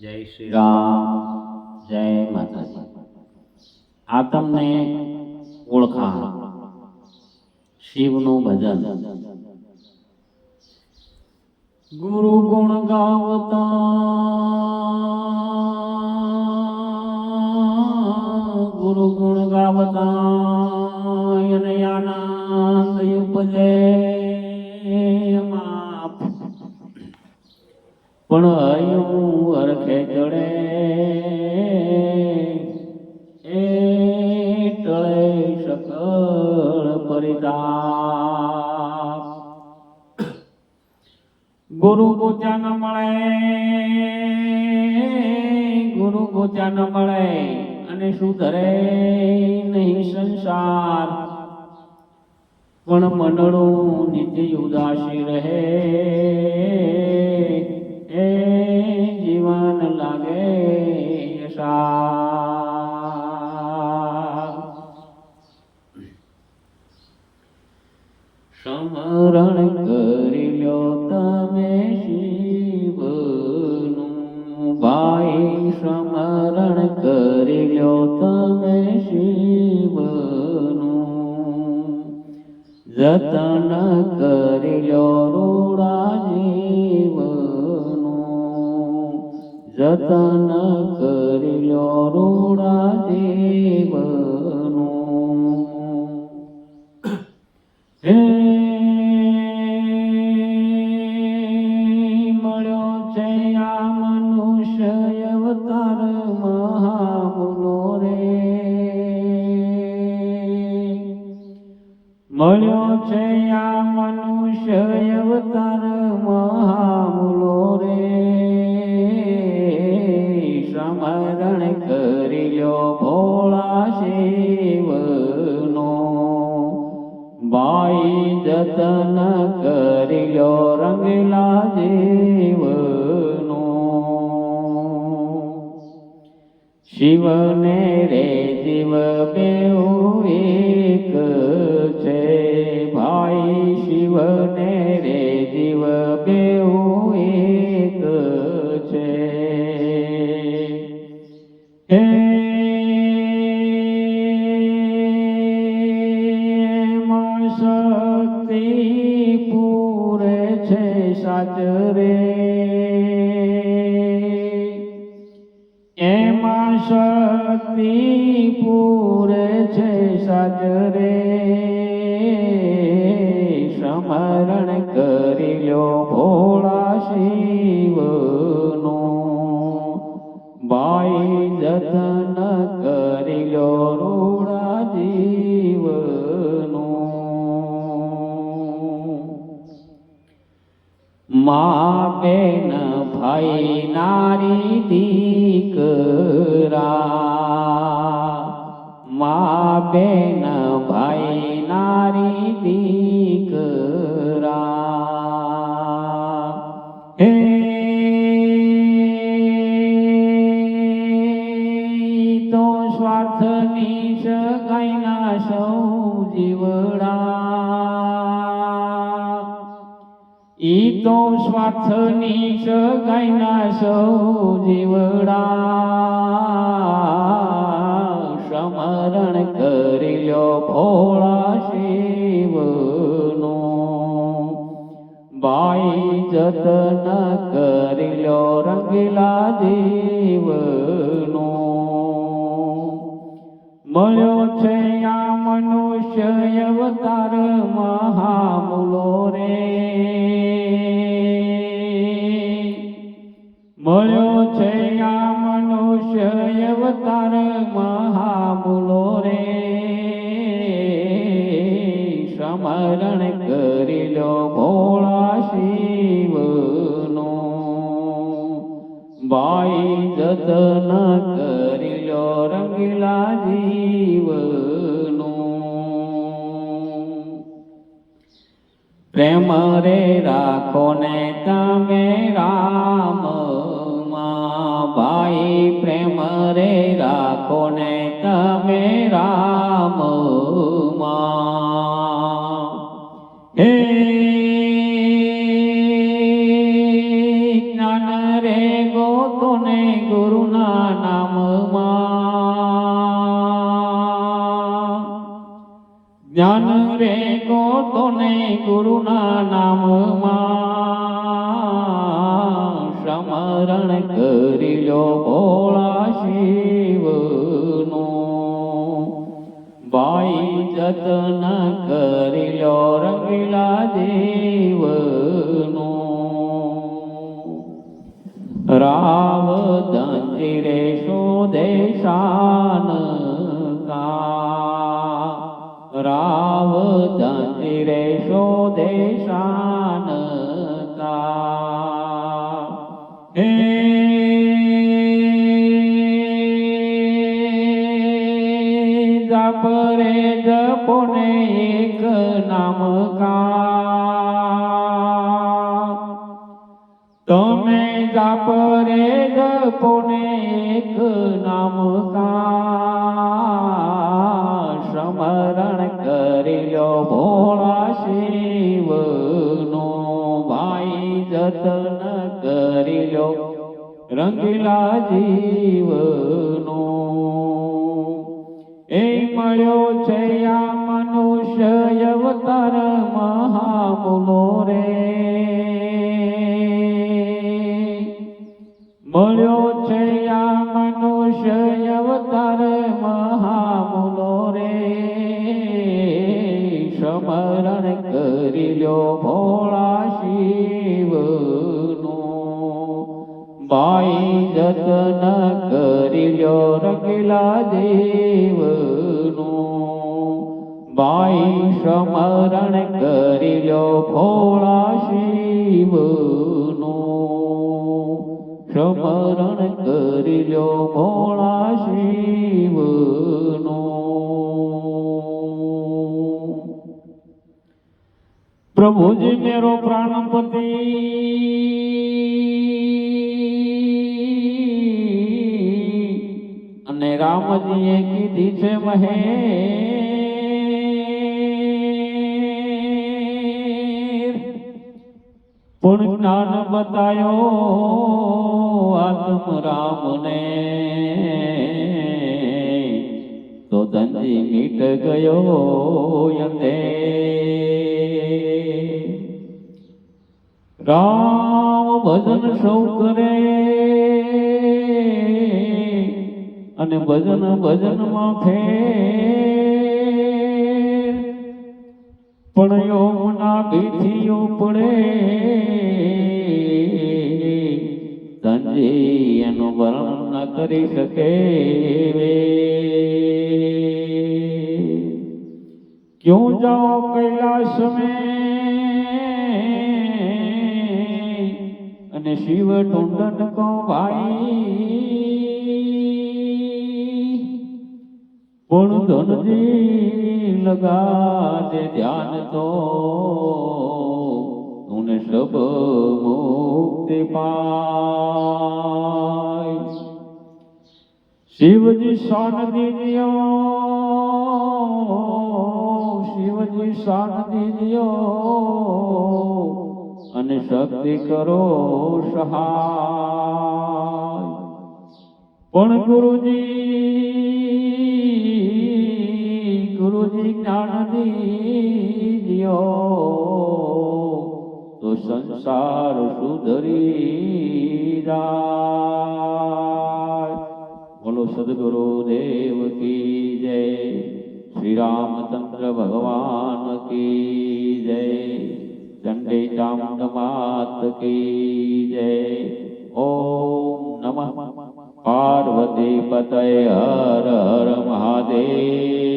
જય શ્રી રામ જય માતાજી આ તમને ઓળખાણ શિવનું ભજન. ગુરુ ગુણ ગાવતા. ગુરુ ગુણ ગાવતા. સકળ પરિતાપ ગુરુ ગોચા ન મળે, ગુરુ ગોચા ન મળે અને સુધરે નહીં સંસાર. પણ મનડું નિત્ય ઉદાસી રહે, એ જીવન લાગે યશાર સમરણ કરી લો તમે શિવનું ભાઈ સ્મરણ કરી લો તમે શિવનું જતન કરી લો રૂડા જીવનું જતન કરી લો રૂડા જીવનું મળ્યો છે આ મનુષ્ય અવતાર મહામુલો રે. સમરણ કરી લો ભોળા શિવનો. બાઈ જતન કરી લો રંગલા જીવનો શિવને રે જીવ બેઉ સાચ રે એમાં શક્તિ પૂરે છે સાચ રે સમરણ કરી લો ભોળા શિવનો ભાઈ નારી દીકરા મા બેન ભાઈ નારી દીકરા હે તો સ્વાર્થની સગાઈના સૌ જીવડા ઈ તો સ્વાર્થની સગાઈના સૌ જીવડા. સમરણ કરી લો ભોળા શિવનો. બાઈ જતન કરી લો રંગીલા જીવનો. મળ્યો છે આ મનુષ્ય બાઈ જતન કરી લો રંગીલા જીવનું. પ્રેમ રે રાખો ને તમે રામ ભાઈ પ્રેમ રે રાખો ને જ્ઞાન રે તોને ગુરુના નામમાં સમરણ કરી લો ભોળા શિવનું. ભાઈ જતન કરી લો રંગીલા દેવનું. રાવ દંજીરે શોદેશાન કા જાપરે જપોને એક નામ કા તમે જાપ રે જપોને એક નામ કા સમરણ કરી લો ભોળા જતન કરી લો. રંગીલા જીવનો રંગીલા દેવનો ભાઈ સમરણ કરી લો ભોળા શિવનો સમરણ કરી લો ભોળા શિવનો પ્રભુજી મેરો પ્રાણપતિ રામજીએ કીધી છે, મહે. પણ જ્ઞાન બતાયો આત્મ રામને. તો ધનજી મીટ ગયો યતે. રામ ભજન સૌ કરે. અને ભજન ભજનમાં ફેર. પણ યોમના બીજીઓ પડે. ધનજે એનું વર્ણન ન કરી શકે. ક્યું જાઓ કૈલાસ મેં? અને શિવ ટુંડન કો ભાઈ. પણ ધનજી લગા દે ધ્યાન તો. તું સબ મુક્તિ પાય. શિવજી શાન દીજો શિવજી શાન દીજો અને શક્તિ કરો સહાય. પણ ગુરુજી ગુરુજી જ્ઞાન દીજો તો સંસાર સુધરી જાય. બોલો સદગુરુ દેવ કી જય. શ્રી રામચંદ્ર ભગવાન કી જય. ચંડી ચામુંડ માત કી જય. ઓમ નમઃ. પાર્વતી પતય હર હર મહાદેવ.